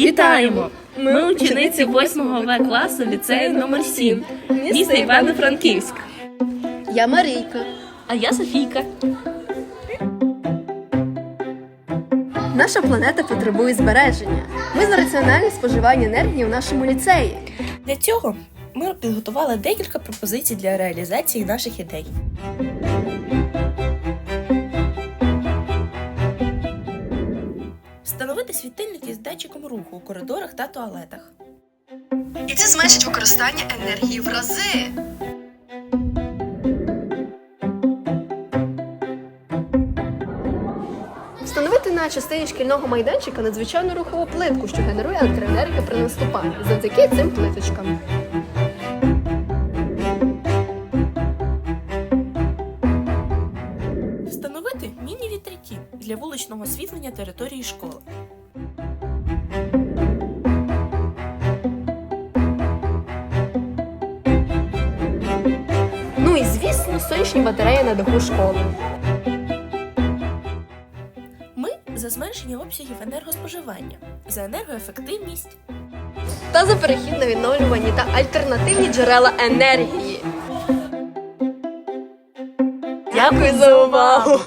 Вітаємо! Ми учениці 8 В класу ліцею номер 7 міста Івано-Франківськ. Я Марійка. А я Софійка. Наша планета потребує збереження. Ми за раціональне споживання енергії у нашому ліцеї. Для цього ми підготували декілька пропозицій для реалізації наших ідей. Встановити світильники з датчиком руху у коридорах та туалетах. І це зменшить використання енергії в рази. Встановити на частині шкільного майданчика надзвичайну рухову плитку, що генерує електроенергію при наступанні завдяки цим плиточкам. Для вуличного освітлення території школи. Ну і звісно, сонячні батареї на даху школи. Ми за зменшення обсягів енергоспоживання, за енергоефективність Та за перехід на відновлювані та альтернативні джерела енергії. Дякую за увагу!